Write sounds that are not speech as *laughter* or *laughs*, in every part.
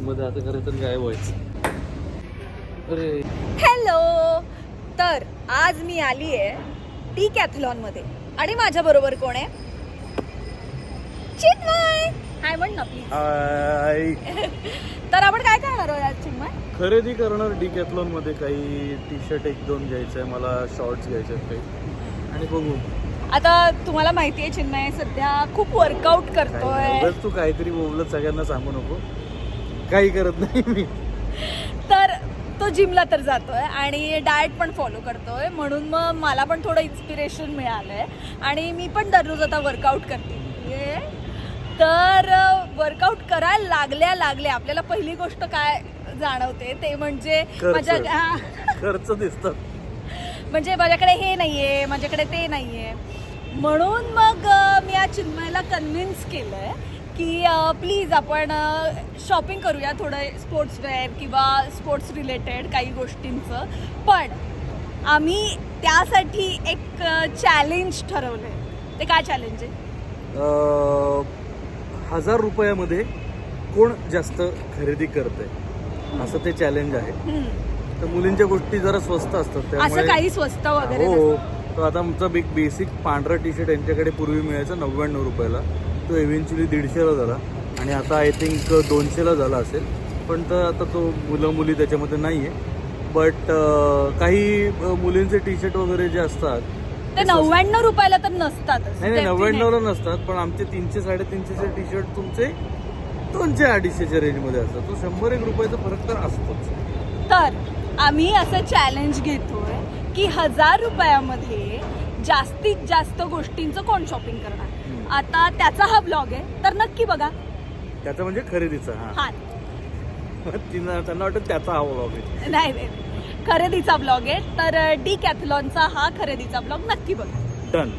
मध्ये आता खरं तर गायब व्हायचं. अरे. हॅलो तर आज मी आली आहे टी कॅथलॉनमध्ये आणि माझ्या बरोबर कोण आहे? चिन्मय. हाय म्हण ना प्लीज आय *laughs* तर आपण काय करणार आहोत आज चिन्मय? खरेदी करणार डिकॅथलॉनमध्ये काही टी शर्ट एक दोन घ्यायचं आहे मला शॉर्ट्स घ्यायचे आहेत काही. आणि बघू. आता तुम्हाला माहिती आहे चिन्मय सध्या खूप वर्कआउट करतोय. तू काहीतरी बोलत सगळ्यांना सांगू नको. काही करत नाही मी. तर तो जिमला तर जातोय आणि डाएट पण फॉलो करतोय. म्हणून मग मला पण थोडं इन्स्पिरेशन मिळालंय. आणि मी पण दररोज आता वर्कआउट करते. तर वर्कआउट करायला लागल्या लागल्या आपल्याला पहिली गोष्ट काय जाणवते ते म्हणजे. माझ्या हा. खर्च दिसतात. म्हणजे माझ्याकडे हे नाहीये माझ्याकडे ते नाहीये. म्हणून मग मी आज चिन्मयला कन्व्हिन्स केलंय की प्लीज आपण शॉपिंग करूया थोडं स्पोर्ट्सवेअर किंवा स्पोर्ट्स रिलेटेड काही गोष्टींचं. पण आम्ही त्यासाठी एक चॅलेंज ठरवलंय. ते काय चॅलेंज आहे? हजार रुपयामध्ये कोण जास्त खरेदी करते असं ते चॅलेंज आहे. तर मुलींच्या गोष्टी जरा स्वस्त असतात असं काही स्वस्त वगैरे हो. नसतं. तो आता आमचा बिग बेसिक पांढरा टी शर्ट यांच्याकडे पूर्वी मिळायचा नव्याण्णव रुपयाला. तो इव्हेंच्युअली दीडशेला झाला. आणि आता आय थिंक दोनशेला झाला असेल. पण तर आता तो मुलं मुली त्याच्यामध्ये नाही आहे बट काही मुलींचे टी शर्ट वगैरे जे असतात ते नव्याण्णव रुपयाला तर नसतातच. नाही नाही नव्याण्णवला नसतात. पण आमचे तीनशे साडेतीनशेचे टी शर्ट तुमचे दोनशे अडीचशेच्या रेंजमध्ये असतात. तो शंभर एक रुपयाचा फरक तर असतोच. तर आम्ही असं चॅलेंज घेतोय की हजार रुपयामध्ये जास्तीत जास्त गोष्टींचं कोण शॉपिंग करणार. आता त्याचा हा ब्लॉग आहे. तर नक्की बघा. त्याचा म्हणजे खरेदीचा हा. हा. तिनं त्यांना वाटतं त्याचा हा vlog आहे. नाही नाही. खरेदीचा ब्लॉग आहे. तर डी कॅथलॉनचा हा खरेदीचा ब्लॉग नक्की बघा. डन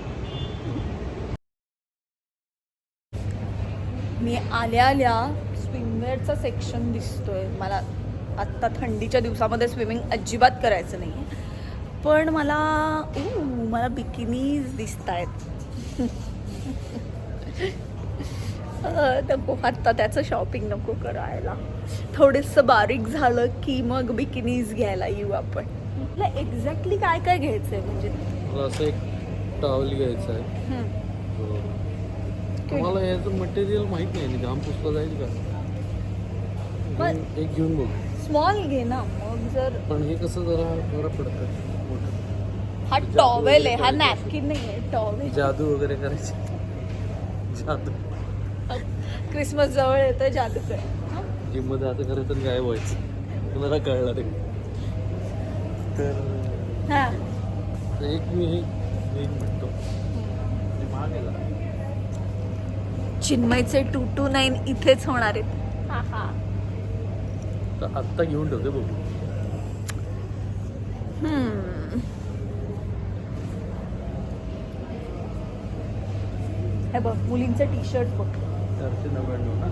मी आल्या आल्या स्विमवेअरचं सेक्शन दिसतोय. मला आत्ता थंडीच्या दिवसामध्ये स्विमिंग अजिबात करायचं नाही पण मला ऊ मला बिकिनीज दिसत आहेत नको आत्ता त्याचं शॉपिंग नको करायला. थोडंसं बारीक झालं की मग बिकिनीज घ्यायला येऊ आपण. तुला एक्झॅक्टली काय काय घ्यायचं आहे म्हणजे? मला असं एक टॉवेल घ्यायचं आहे. हम्म. तुम्हाला याचं मटेरियल माहीत नाही घाम पुसला जाईल का? एक घेऊन बघ. स्मॉल घे ना मग जर पण हे कसं जरा बरं पडतं. हा टॉवेल आहे हा नॅपकिन नाही आहे टॉवेल जादू वगैरे करायची. जादू. क्रिसमस जवळ येतं जादू कर. जिममध्ये आता खरं तर गायब व्हायचं. तुम्हाला कळणार आहे. तर हा. एक मी हे एक म्हणतो. ते आहे. चिन्मयचे टू टू नाईन इथेच होणार आहेत. हा हा. आत्ता घेऊन ठेवते बघू. हे बघ मुलींचे टी शर्ट बघ. चारशे नव्याण्णव ना?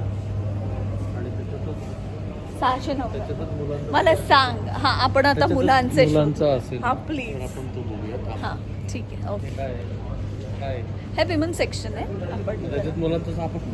आणि त्याच्यातच सहाशे नव्वद मला सांग. हा आपण आता मुलांचे हा प्लीज. हा ठीक आहे ओके. हे? हे विमन सेक्शन आहे. आपण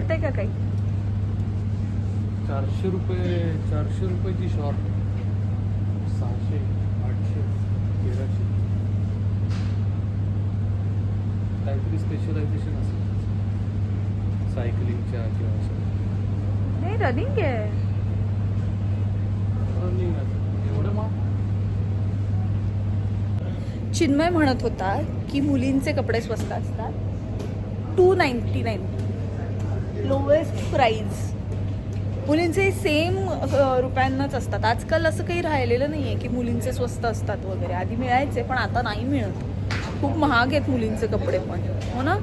आवडतंय का काही? चारशे रुपये चारशे रुपयाची शॉर्ट सहाशे आठशे तेराशे. काहीतरी स्पेशलायझेशन असेल. सायकलिंगच्या किंवा असं. नाही रनिंग आहे. रनिंग एवढं मग? चिन्मय म्हणत होता की मुलींचे कपडे स्वस्त असतात. Two ninety nine lowest price मुलींचे सेम रुपयांनाच असतात. आजकाल असं काही राहिलेलं नाही आहे की मुलींचे स्वस्त असतात वगैरे. आधी मिळायचे पण आता नाही मिळत. खूप महाग आहेत मुलींचे कपडे पण. हो ना?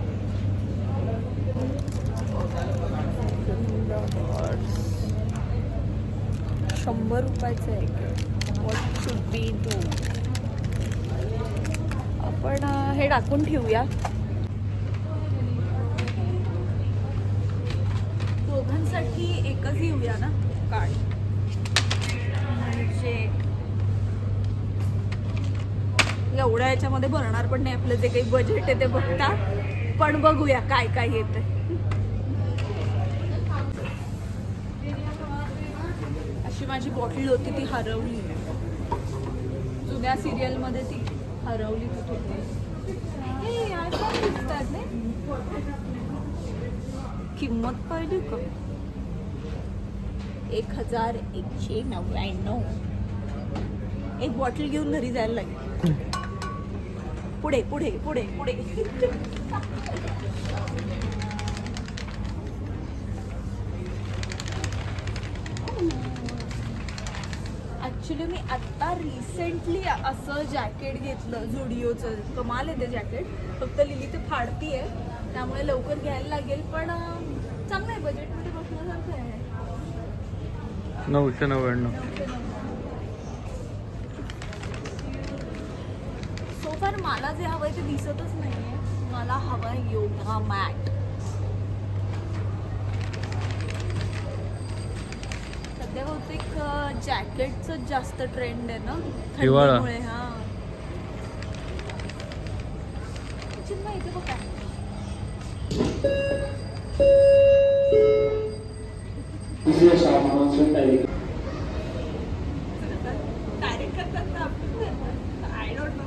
शंभर रुपयाचं आहे. वॉट शुड बी डू आपण हे टाकून ठेवूया. साठी एकच घेऊया ना कार्ड म्हणजे एवढ्या याच्यामध्ये भरणार पण नाही आपलं जे काही बजेट आहे ते बघता. पण बघूया काय काय येते अशी माझी बॉटल होती ती हरवली. जुन्या सिरियलमध्ये ती हरवली कुठे हे दिसतात किंमत पाहिली का? एक हजार एकशे नव्याण्णव. एक बॉटल घेऊन घरी जायला लागेल. पुढे पुढे पुढे पुढे. ॲक्च्युली मी आत्ता रिसेंटली असं जॅकेट घेतलं झुडिओचं कमाल आहे ते जॅकेट फक्त लिली ते फाडती आहे त्यामुळे लवकर घ्यायला लागेल पण चांगलं आहे बजेट नऊशे नव्याण्णव. सो फार मला जे हवंय ते दिसतच नाहीये. मला हवंय योगा मॅट. सध्या बहुतेक जॅकेटचं जास्त ट्रेंड आहे ना? हिवाळा. थंडीमुळे हा. चिन्मय, इथे बघ काय. दुसऱ्या सामानाचं काही Direct करतात ना आपण I don't know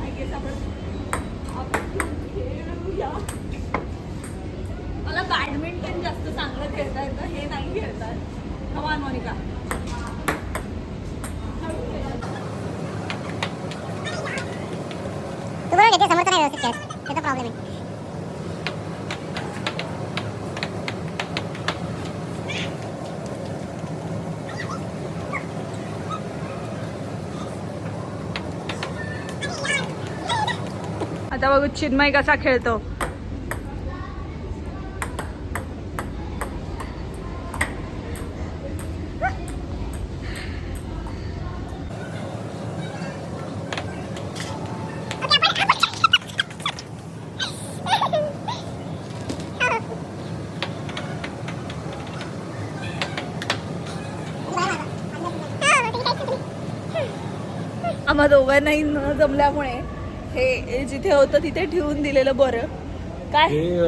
I guess आपण आपण खेळूया. मला बॅडमिंटन जास्त चांगलं खेळता येतं हे नाही खेळतात कमान मोनिका तुम्हाला घेते समोरचा नाही व्यवस्थित खेळत त्याचा प्रॉब्लेम आहे आता बघू चिन्मय कसा खेळतो. आम्हा दोघांनाही न जमल्यामुळे हे जिथे होतं तिथे ठेवून दिलेलं बरं. काय? हे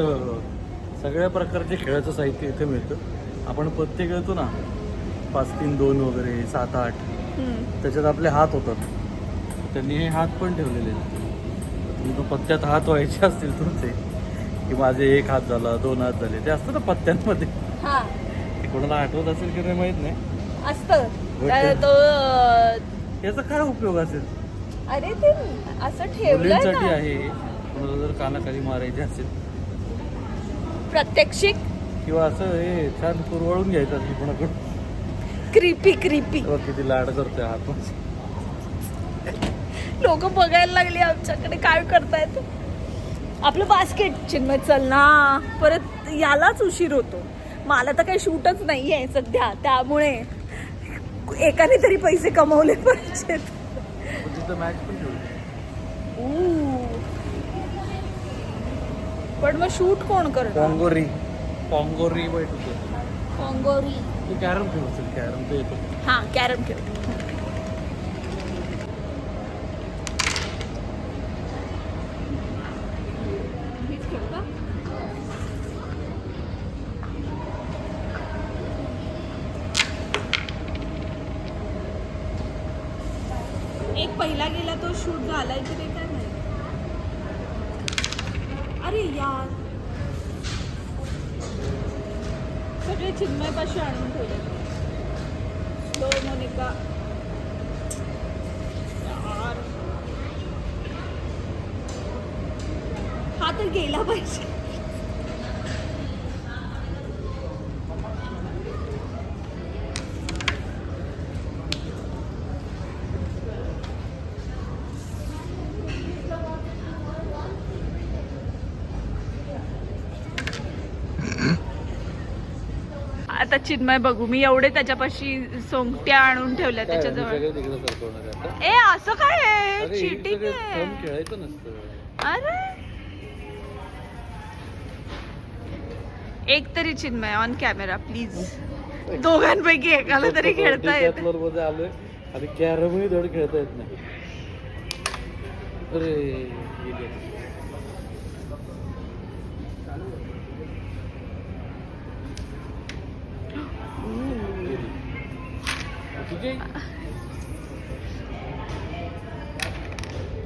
सगळ्या प्रकारचे खेळाचं साहित्य इथे मिळतं. आपण पत्ते खेळतो ना पाच तीन दोन वगैरे सात आठ. त्याच्यात आपले हात होतात. त्यांनी हे हात पण ठेवलेले. तुम्ही तो पत्त्यात हात व्हायचे असतील तुमचे की माझे एक हात झाला दोन हात झाले ते असतं ना पत्त्यांमध्ये. ते कोणाला आठवत असेल की नाही माहीत नाही. असतं? तो याचा काय उपयोग असेल? अरे ते असं ठेवलंय मुलींसाठी ना आहे. कोणाला जर कानाखाली मारायचे असेल. प्रत्यक्षिक. किंवा असं हे छान कुरवळून घ्यायचं असेल कोणाकडून. क्रिपी क्रिपी तेव्हा किती लाड करतोय हात लोक बघायला लागली आमच्याकडे. काय करतायत आपलं बास्केट चिन्मय चल ना. परत यालाच उशीर होतो. मला तर काही शूटच नाही आहे सध्या. त्यामुळे एकाने तरी पैसे कमवले पाहिजेत. तिथं मॅच पण ठेवली. पण मग शूट कोण करणार? पॉंगोरी पॉंगोरी वाईट होतं कोंगोरी. तू कॅरम खेळू असेल कॅरम तो येतो. हा कॅरम खेळ एक पहिला गेला तो शूट झालाय की ते काय नाही अरे यार. सगळे चिन्मयपाशी आणून ठेवले. स्लो मोनिका यार. हा तर गेला पाहिजे आता चिन्मय बघू. मी एवढे त्याच्यापाशी सोंगट्या आणून ठेवल्या त्याच्याजवळ. ए असं काय चिटिंग अरे एक तरी चिन्मय ऑन कॅमेरा प्लीज दोघांपैकी एकाला तरी खेळता येत. आणि कॅरमही धड खेळता येत नाही.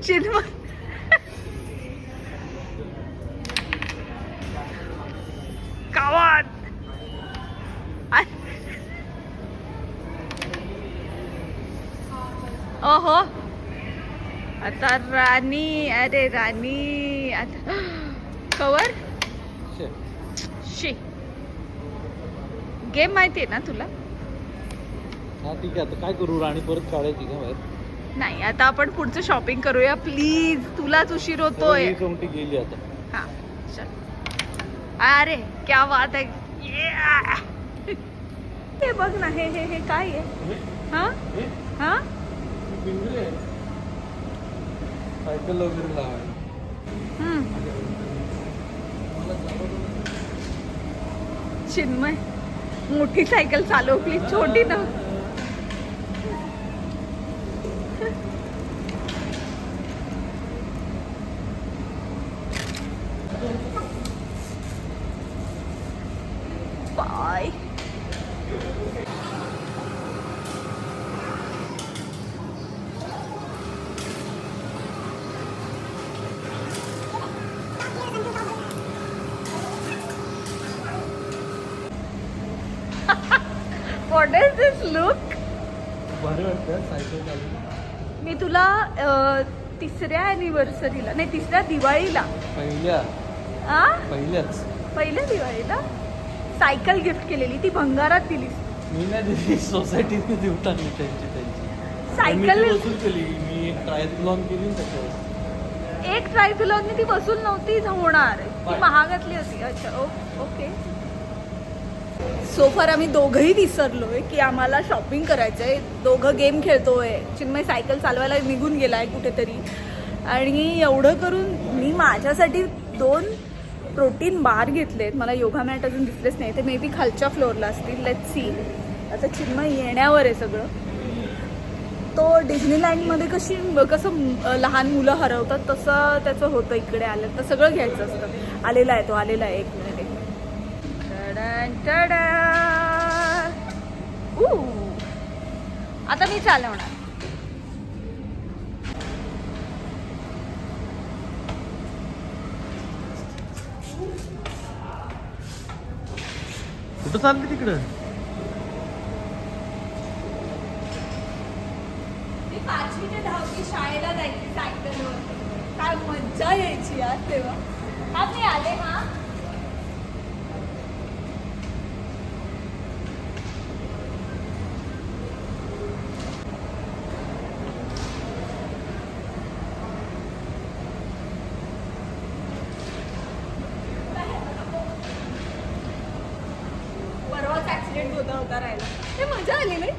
चिन्मय गावात. ओहो. आता राणी अरे राणी. आता कवर? शे. शी. गेम माहिती आहे ना तुला? हा ठीक आहे. आता काय करू? राणी परत काढायची का बाहेर नाही आता आपण पुढचं शॉपिंग करूया. प्लीज तुलाच उशीर होतोय. ही गेली आता. हाँ चल. अरे क्या बात है Yeah! हे बघ ना हे हे हे काय आहे? हा? हे? आहे. सायकल वगैरे लावायला. चिन्मय मोठी सायकल चालव प्लीज छोटी ना. Bye what is this look भारी वाटतं सायकल चालू मी तुला तिसऱ्या अॅनिव्हर्सरीला नाही तिसऱ्या दिवाळीला. पहिल्या. आ? पहिल्याच. पहिल्या दिवाळीला सायकल गिफ्ट केलेली ती भंगारात दिलीस. मी नाही दिली सोसायटीने देऊ टाकली त्यांची त्यांची. सायकल मी ती वसूल केली मी एक ट्रायथलॉन केली ना त्याच्यावर. एक ट्रायथलॉनने ती बसून नव्हती होणार. ती. महागातली होती. अच्छा ओ- सो सोफार आम्ही दोघंही विसरलो आहे की आम्हाला शॉपिंग करायचं आहे दोघं गेम खेळतोय. चिन्मय सायकल चालवायला निघून गेला आहे कुठेतरी. आणि एवढं करून मी माझ्यासाठी दोन प्रोटीन बार घेतलेत. मला योगा मॅट अजून दिसलेच नाही. ते मे बी खालच्या फ्लोअरला असतील. लेट सी आता चिन्मय येण्यावर आहे सगळं. तो डिझनीलँडमध्ये कशी कसं लहान मुलं हरवतात तसं त्याचं होतं इकडे आलं. तर सगळं घ्यायचं असतं. आलेला आहे तो आलेला आहे एक. आता मी चालवणार. कुठं चालली तिकडं? मी पाचवी ते दहावी शाळेला जायची सायकलवर. काय मज्जा यायची यार तेव्हा. हा मी आले हा. होता राहिला. हे मजा आली नाही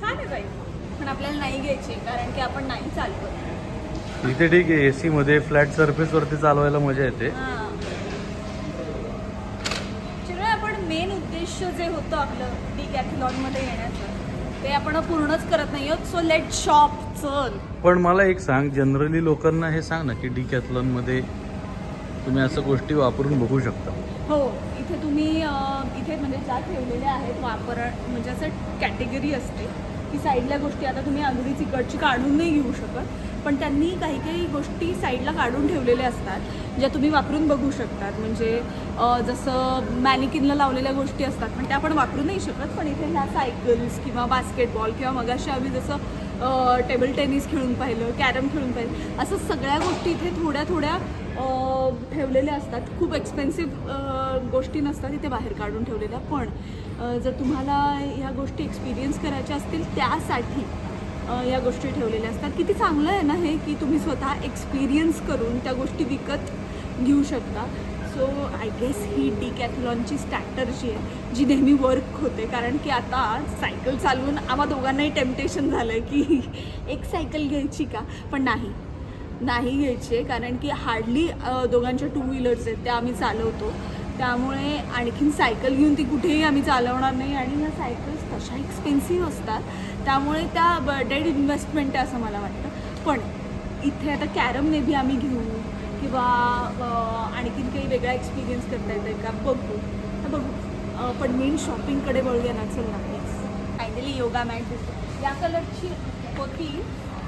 छान आहे बाई. पण आपल्याला नाही घ्यायची कारण की आपण नाही चालवत. इथे ठीक आहे एसी मध्ये फ्लॅट सरफेस वरती चालवायला मजा येते. आपण मेन उद्देश जे होतं आपलं डी मध्ये येण्याचं ते आपण पूर्णच करत नाही आहोत. सो लेट शॉप चल पण मला एक सांग जनरली लोकांना हे सांग ना की डिकॅथलॉनमध्ये तुम्ही असं गोष्टी वापरून बघू शकता. हो. इथे तुम्ही इथे म्हणजे ज्या ठेवलेल्या आहेत वापर म्हणजे असं कॅटेगरी असते की साईडल्या गोष्टी आता तुम्ही अगदीच इकडची काढून नाही घेऊ शकत पण त्यांनी काही काही गोष्टी साईडला काढून ठेवलेल्या असतात ज्या तुम्ही वापरून बघू शकतात. म्हणजे जसं मॅनिकिनला लावलेल्या गोष्टी असतात पण त्या आपण वापरू नाही शकत. पण इथे ह्या सायकल्स किंवा बास्केटबॉल किंवा मगाशी आम्ही जसं टेबल टेनिस खेळून पाहिलं कॅरम खेळून पाहिलं असं सगळ्या गोष्टी इथे थोड्या थोड्या ठेवलेले असतात. खूप एक्सपेन्सिव्ह गोष्टी नसतात इथे बाहेर काढून ठेवलेल्या. पण जर तुम्हाला ह्या गोष्टी एक्सपिरियन्स करायच्या असतील त्यासाठी या गोष्टी ठेवलेल्या असतात. किती चांगलं आहे ना हे की तुम्ही स्वतः एक्सपिरियन्स करून त्या गोष्टी विकत घेऊ शकता. सो आय गेस ही डी डिकॅथलॉनची स्ट्रॅटर्जी आहे जी नेहमी वर्क होते. कारण की आता सायकल चालवून आम्हा दोघांनाही टेम्पटेशन झालं आहे की *laughs* एक सायकल घ्यायची का? पण नाही. नाही घ्यायची आहे कारण की हार्डली दोघांच्या टू व्हीलर्स आहेत त्या आम्ही चालवतो. त्यामुळे आणखीन सायकल घेऊन ती कुठेही आम्ही चालवणार नाही आणि ह्या सायकल्स तशा एक्सपेन्सिव्ह असतात. त्यामुळे त्या डेड इन्व्हेस्टमेंट आहे असं मला वाटतं. पण इथे आता कॅरम नेबी बी आम्ही घेऊ किंवा आणखीन काही वेगळा एक्सपिरियन्स करता येतं का बघू. तर बघू. पण मेन शॉपिंगकडे वळूया ना चल नक्कीच फायनली योगा मॅट दिसते या कलरची होती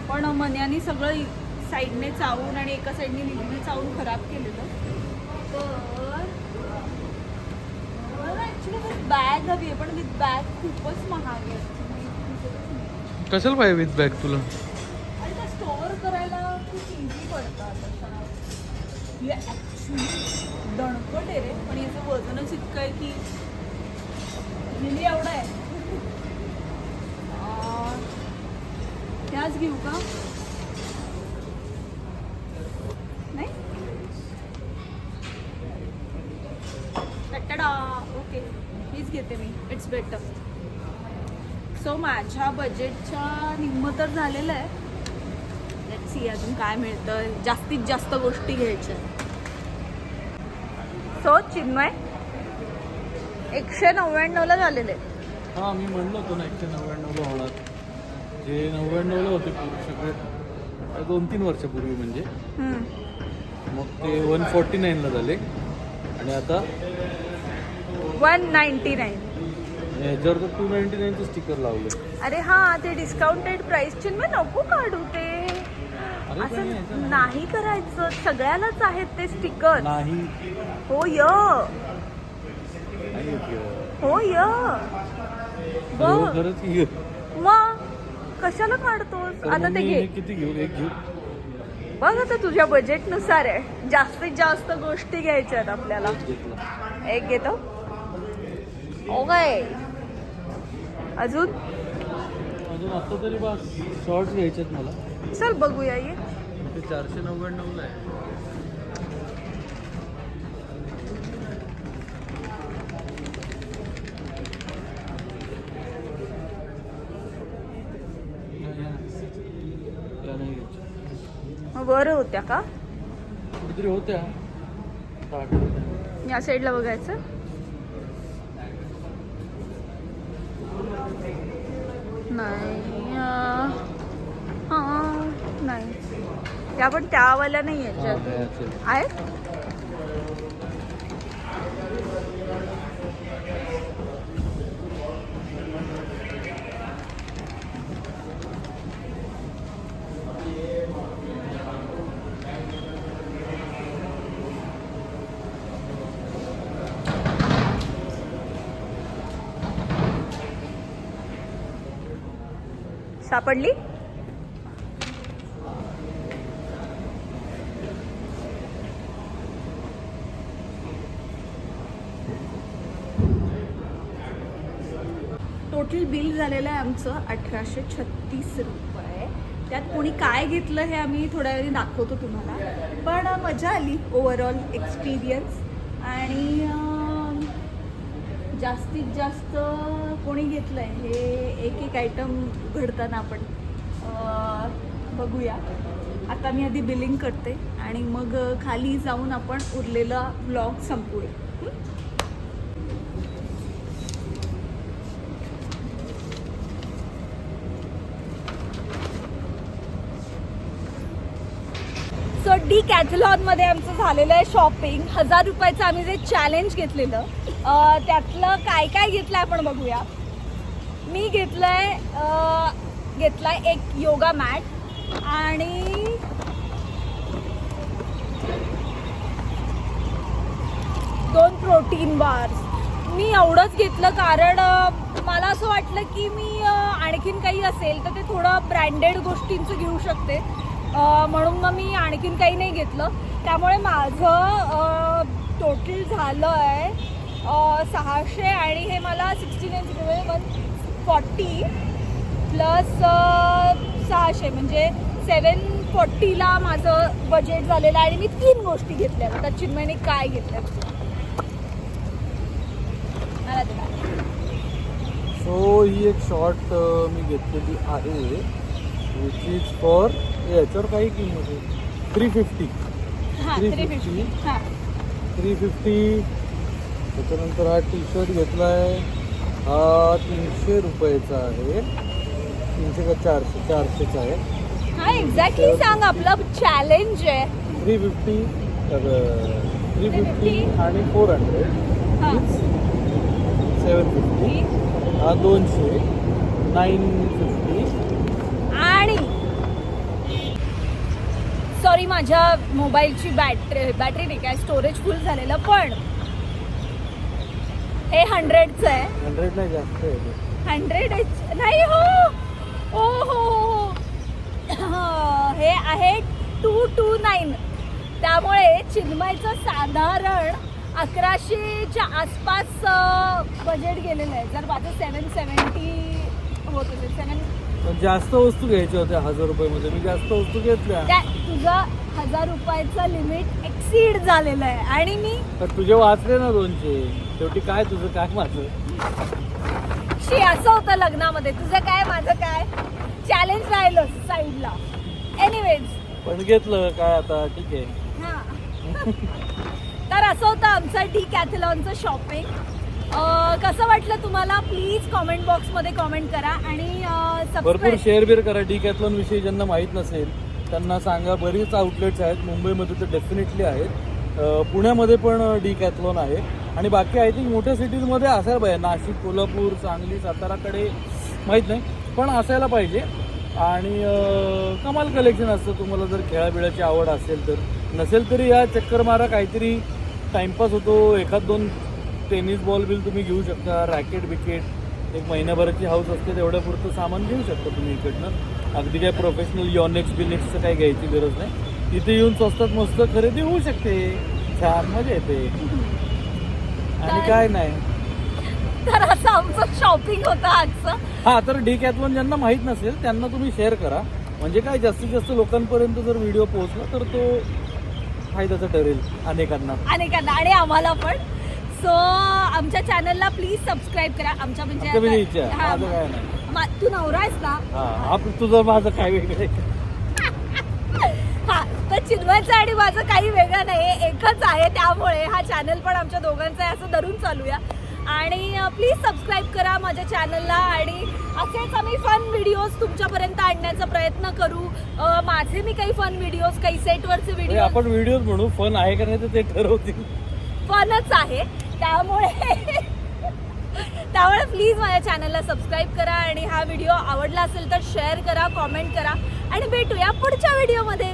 पण मन्याने सगळं साईडने चावून आणि एका साईडने निघणे चावून खराब केलेलं. तर ॲक्च्युली बॅग हवी आहे पण विथ बॅग खूपच महाग आहे. कशाला पाहिजे विथ बॅग तुला? आणि त्या स्टोअर करायला खूप इझी पडतात हे ॲक्च्युली दणकट आहे रे पण याचं वजनच इतकं आहे की लिली एवढं आहे. *laughs* त्याच घेऊ का नाही टटडा ओके हीच घेते मी. इट्स बेटर सो माझ्या बजेटच्या निम्म तर झालेलं आहे. लेट्स सी अजून काय मिळतं जास्तीत जास्त गोष्टी घ्यायच्या सो चिन्मय एकशे नव्याण्णवला झालेले हा मी म्हणलो होतो ना एकशे नव्याण्णवला होणार. जे नव्याण्णवला होते पूर्वी सगळे दोन तीन वर्षापूर्वी म्हणजे. मग ते वन फॉर्टी नाईनला झाले. आणि आता वन नाईन्टी नाईन तर टू नाईन्टी नाईनचं स्टिकर लावले. अरे हा ते डिस्काउंटेड प्राइस चिन्मय नको काढू ते. असं नाही करायचं. सगळ्यालाच आहेत ते स्टिकर नाही. हो य. हो य. हो. मग कशाला काढतोस? आता ते मी घे. किती घेऊ? एक घेऊ? बघ आता तुझ्या बजेटनुसार आहे. जास्तीत जास्त गोष्टी घ्यायच्या आहेत आपल्याला एक घेतो. ओके. अजून? अजून आता तरी बस शॉर्ट्स घ्यायचे आहेत मला. चल बघूया ये ते चारशे नव्याण्णवला आहे. बरं होत्या का? कुठेतरी होत्या. या साईडला बघायचं. नाही हां नाही. त्या पण त्यावाल्या नाही असेल. आहेत? सापडली? टोटल बिल झालेलं आहे आमचं अठराशे छत्तीस रुपये. त्यात कोणी काय घेतलं हे आम्ही थोड्या वेळी दाखवतो तुम्हाला. पण मजा आली ओव्हरऑल एक्सपिरियन्स आणि जास्तीत जास्त कोणी घेतलं आहे हे एक एक आयटम घडताना आपण बघूया. आता मी आधी बिलिंग करते आणि मग खाली जाऊन आपण उरलेला ब्लॉग संपवूया. सो डी कॅथलॉनमध्ये आमचं झालेलं आहे शॉपिंग हजार रुपयाचं आम्ही जे चॅलेंज घेतलेलं त्यातलं काय काय घेतलं आपण बघूया. मी घेतलंय घेतलाय एक योगा मॅट आणि दोन प्रोटीन बार्स. मी एवढंच घेतलं कारण मला असं वाटलं की मी आणखीन काही असेल तर ते थोडं ब्रँडेड गोष्टींचं घेऊ शकते. म्हणून मग मी आणखीन काही नाही घेतलं. त्यामुळे माझं टोटल झालं आहे सहाशे आणि हे मला sixty nine one forty plus सहाशे म्हणजे सेवन फोर्टीला माझं बजेट झालेलं आहे आणि मी तीन गोष्टी घेतल्या. आता चिन्मयने काय घेतल्या. सो ही एक शॉर्ट मी घेतलेली आहे विच इज फॉर याच्यावर काही किंमत आहे थ्री फिफ्टी हा 350. थ्री फिफ्टी थ्री फिफ्टी त्याच्यानंतर हा टी शर्ट घेतला आहे हा तीनशे रुपयाचा आहे. तीनशे का चारशे चारशेचा आहे. हा एक्झॅक्टली सांग आपलं चॅलेंज आहे. थ्री फिफ्टी थ्री फिफ्टी 350 आणि फोर हंड्रेड हा. सेवन फिफ्टी हा दोनशे. नाईन फिफ्टी आणि सॉरी माझ्या मोबाईलची बॅटरी बॅटरी नाही काय स्टोरेज फुल झालेलं पण हे हंड्रेडचं आहे. हंड्रेड नाही जास्त आहे. हंड्रेड नाही हो. ओ हो हो. हो हे आहे टू टू नाईन त्यामुळे चिन्मयचं साधारण अकराशेच्या आसपास बजेट गेलेलं आहे. जर माझं सेवन सेवन्टी होत असेल सेवन जास्त वस्तू घ्यायच्या होत्या हजार रुपयामध्ये. मी जास्त वस्तू घेतल्या. तुझं हजार रुपयाचं लिमिट एक्सीड झालेलं आहे. आणि मी तुझे वाचले ना दोनशे. शेवटी काय तुझं काय माझं? शी असं होतं लग्नामध्ये. तुझं काय माझं काय? चॅलेंज राहिलं साईडला एनिवेज पण घेतलं काय आता? ठीक आहे. हा. तर असं होतं आमचं डी कॅथलॉनचं शॉपिंग कसं वाटलं तुम्हाला? प्लीज कॉमेंट बॉक्समध्ये कॉमेंट करा आणि भरपूर सबस्क्राईब शेअर बिअर करा. डी कॅथलॉन विषयी ज्यांना माहीत नसेल त्यांना सांगा. बरीच आउटलेट्स आहेत. मुंबईमध्ये तर डेफिनेटली आहेत. अं, पुण्यामध्ये पण डी कॅथलॉन आहे. आणि बाकी आय थिंक मोठ्या सिटीजमध्ये असायला पाहिजे. नाशिक कोल्हापूर सांगली साताराकडे माहीत नाही पण असायला पाहिजे. आणि कमाल कलेक्शन असतं. तुम्हाला जर खेळाबिळाची आवड असेल तर. नसेल तरी या चक्कर मारा काहीतरी टाइमपास होतो. एखाद दोन टेनिस बॉल बिल तुम्ही घेऊ शकता. रॅकेट बिकेट एक महिन्याभराची हाऊस असते. तेवढ्यापुरतं सामान घेऊ शकता तुम्ही इकडनं. अगदी काय प्रोफेशनल यॉनेक्स बिनेक्सचं काही घ्यायची गरज नाही. इथे येऊन स्वस्तात मस्त खरेदी होऊ शकते. छान मजा येते. आणि काय नाही. तर असं आमचं शॉपिंग होतं आजचं. हा तर डी कॅथलॉन ज्यांना माहीत नसेल त्यांना तुम्ही शेअर करा. म्हणजे काय जास्तीत जास्त लोकांपर्यंत जर व्हिडिओ पोहोचला तर तो फायद्याचा ठरेल अनेकांना. अनेकांना आणि आम्हाला पण. सो आमच्या चॅनलला प्लीज सबस्क्राईब करा. आमच्या म्हणजे आमच्या बी आता- इच्छा आहे. माझं काय नाही. मा- तू नवरा आहेस ना? हा तुझं माझं काय वेगळं आहे. तर चिन्मयचं आणि माझं काही वेगळं नाही एकच आहे त्यामुळे. हा चॅनल पण आमच्या दोघांचा आहे असं धरून चालूया. आणि प्लीज सबस्क्राईब करा माझ्या चॅनलला आणि असेच आम्ही फन व्हिडिओज तुमच्यापर्यंत आणण्याचा प्रयत्न करू. अं, माझे मी काही फन व्हिडिओज काही सेटवरचे व्हिडिओ आपण व्हिडिओ म्हणू. फन आहे का नाही तर ते ठरवतील. फनच आहे. त्यामुळे त्यामुळे प्लीज माझ्या चॅनलला सबस्क्राईब करा. आणि हा व्हिडिओ आवडला असेल तर शेअर करा कॉमेंट करा. आणि भेटूया पुढच्या व्हिडिओमध्ये